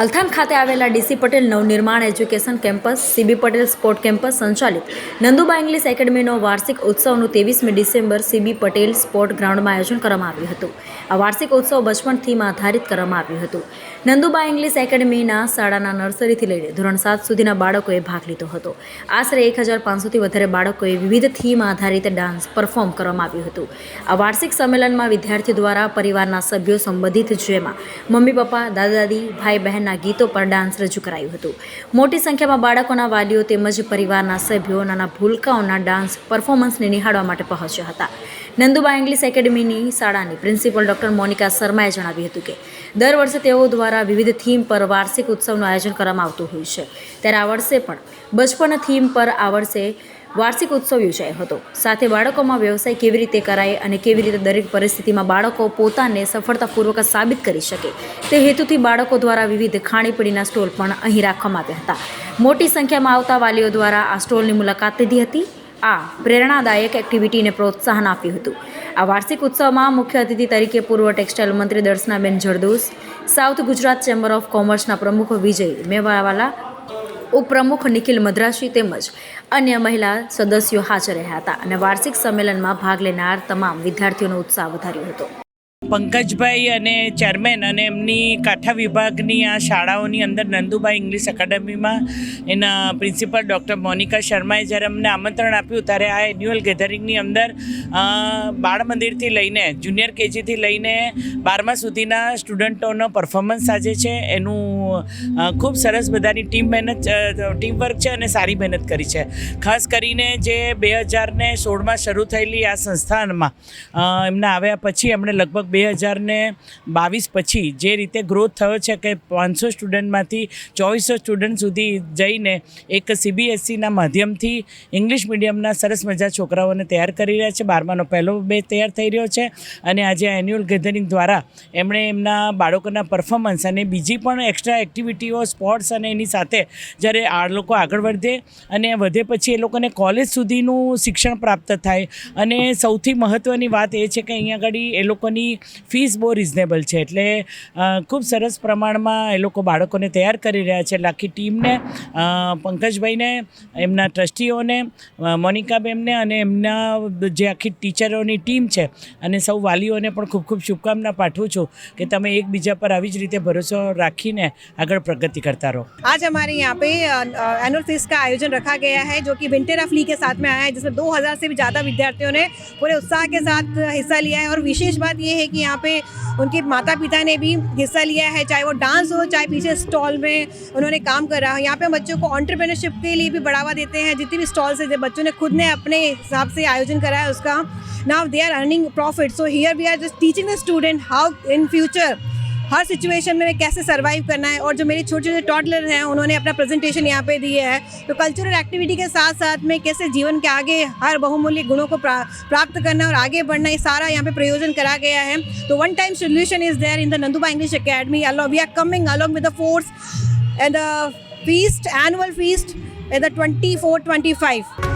અલથાણ ખાતે આવેલા DC Patel Navnirman education campus CB Patel sport campus સંચાલિત. નંદુબા ઇંગ્લિશ એકેડમીનો વાર્ષિક ઉત્સવનું ત્રેવીસમી ડિસેમ્બર સીબી પટેલ સ્પોર્ટ ગ્રાઉન્ડમાં આયોજન કરવામાં આવ્યું હતું. આ વાર્ષિક ઉત્સવ બચપન થીમ આધારિત કરવામાં આવ્યું હતું. નંદુબા ઇંગ્લિશ એકેડમીના શાળાના નર્સરીથી લઈને ધોરણ સાત સુધીના બાળકોએ ભાગ લીધો હતો. આશરે એક હજાર પાંચસોથી વધારે બાળકોએ વિવિધ થીમ આધારિત ડાન્સ પરફોર્મ કરવામાં આવ્યું હતું. આ વાર્ષિક સંમેલનમાં વિદ્યાર્થીઓ દ્વારા પરિવારના સભ્યો સંબંધિત જેમાં મમ્મી પપ્પા દાદા દાદી ભાઈ બહેનના ગીતો પર ડાન્સ રજૂ કરાયું હતું. મોટી સંખ્યામાં બાળકોના વાલીઓ તેમજ પરિવારના સભ્યો નાના ભૂલકાઓના ડાન્સ પરફોર્મન્સને નિહાળવા માટે પહોંચ્યા હતા. નંદુબા ઇંગ્લિશ એકેડમીની શાળાની પ્રિન્સિપલ ડૉક્ટર મોનિકા શર્માએ જણાવ્યું હતું કે, દર વર્ષે તેઓ દ્વારા વિવિધ થીમ પર વાર્ષિક ઉત્સવનું આયોજન કરવામાં આવતું હોય છે. ત્યારે આ વર્ષે પણ બચપન થીમ પર આ વર્ષે વાર્ષિક ઉત્સવ યોજાયો હતો. સાથે બાળકોમાં વ્યવસાય કેવી રીતે કરાય અને કેવી રીતે દરેક પરિસ્થિતિમાં બાળકો પોતાને સફળતાપૂર્વક સાબિત કરી શકે તે હેતુથી બાળકો દ્વારા વિવિધ ખાણીપીણીના સ્ટોલ પણ અહીં રાખવામાં આવ્યા હતા. મોટી સંખ્યામાં આવતા વાલીઓ દ્વારા આ સ્ટોલની મુલાકાત લીધી હતી. આ પ્રેરણાદાયક એક્ટિવિટીને પ્રોત્સાહન આપ્યું હતું. આ વાર્ષિક ઉત્સવમાં મુખ્ય અતિથિ તરીકે પૂર્વ ટેક્સટાઇલ મંત્રી Darshanaben Jardosh, south Gujarat chamber of કોમર્સના પ્રમુખ વિજય મેવાવાલા ઉપપ્રમુખ નિખિલ મદ્રાસી તેમજ અન્ય મહિલા સદસ્યો હાજર રહ્યા હતા અને વાર્ષિક સંમેલનમાં ભાગ લેનાર તમામ વિદ્યાર્થીઓનો ઉત્સાહ વધાર્યો હતો. પંકજભાઈ અને ચેરમેન અને એમની કાંઠા વિભાગની આ શાળાઓની અંદર નંદુભાઈ ઇંગ્લિશ એકેડમીમાં એના પ્રિન્સિપલ ડૉક્ટર મોનિકા શર્માએ જ્યારે અમને આમંત્રણ આપ્યું ત્યારે આ એન્યુઅલ ગેધરિંગની અંદર બાળ મંદિરથી લઈને જુનિયર કેજીથી લઈને બારમા સુધીના સ્ટુડન્ટોનો પરફોર્મન્સ આજે છે. એનું ખૂબ સરસ બધાની ટીમ મહેનત ટીમ વર્ક છે અને સારી મહેનત કરી છે. ખાસ કરીને જે બે હજારને સોળમાં શરૂ થયેલી આ સંસ્થાનમાં એમને આવ્યા પછી એમણે લગભગ બે હજારને બાવીસ પછી જે રીતે ગ્રોથ થયો છે કે પાંચસો સ્ટુડન્ટમાંથી ચોવીસો સ્ટુડન્ટ સુધી જઈને એક સીબીએસસીના માધ્યમથી ઇંગ્લિશ મીડિયમના સરસ મજા છોકરાઓને તૈયાર કરી રહ્યા છે. બારમાનો પહેલો બે તૈયાર થઈ રહ્યો છે અને આજે એન્યુઅલ ગેધરિંગ દ્વારા એમણે એમના બાળકોના પરફોર્મન્સ અને બીજી પણ એક્સ્ટ્રા એક્ટિવિટીઓ સ્પોર્ટ્સ અને એની સાથે જ્યારે આ લોકો આગળ વધે અને વધે પછી એ લોકોને કોલેજ સુધીનું શિક્ષણ પ્રાપ્ત થાય. અને સૌથી મહત્ત્વની વાત એ છે કે અહીંયા આગળ એ લોકોની ફીસ બહુ રિઝનેબલ છે એટલે અ, ખૂબ સરસ પ્રમાણમાં એ લોકો બાળકોને તૈયાર કરી રહ્યા છે એટલે આખી ટીમને અ, પંકજભાઈને એમના ટ્રસ્ટીઓને અ, મોનિકાબેનને અને એમના જે આખી ટીચરોની ટીમ છે અને સૌ વાલીઓને પણ ખૂબ ખૂબ શુભકામના પાઠવું છું કે તમે એકબીજા પર આવી જ રીતે ભરોસો રાખીને આગળ પ્રગતિ કરતા રહો आज हमारे यहाँ पे एनुअल फीस का आयोजन रखा गया है जो कि विंटर ऑफ ली के साथ में आया है जिसमें 2000 से भी ज़्यादा विद्यार्थियों ने पूरे उत्साह के साथ हिस्सा लिया है और विशेष बात ये है कि यहाँ पे उनके माता पिता ने भी हिस्सा लिया है, चाहे वो डांस हो, चाहे पीछे स्टॉल में उन्होंने काम करा हो। यहाँ पे बच्चों को ऑन्टरप्रेनरशिप के लिए भी बढ़ावा देते हैं। जितने भी स्टॉल्स है, बच्चों ने खुद ने अपने हिसाब से आयोजन करा है उसका। Now they are earning profit so here we are just teaching the student how in future her situation में कैसे सरवाइव करना है? और जो मेरे छोटे छोटे टॉडलर हैं उन्होंने अपना प्रेजेंटेशन यहाँ पे दिया है। तो कल्चरल एक्टिविटी के साथ साथ में कैसे जीवन के आगे हर बहुमूल्य गुणों को प्रा, प्राप्त करना और आगे बढ़ना ये सारा यहाँ पे प्रयोजन करा गया है। तो one time solution is there in the Nanduba English academy we are coming along with the force the the and annual feast annual feast at the 24 25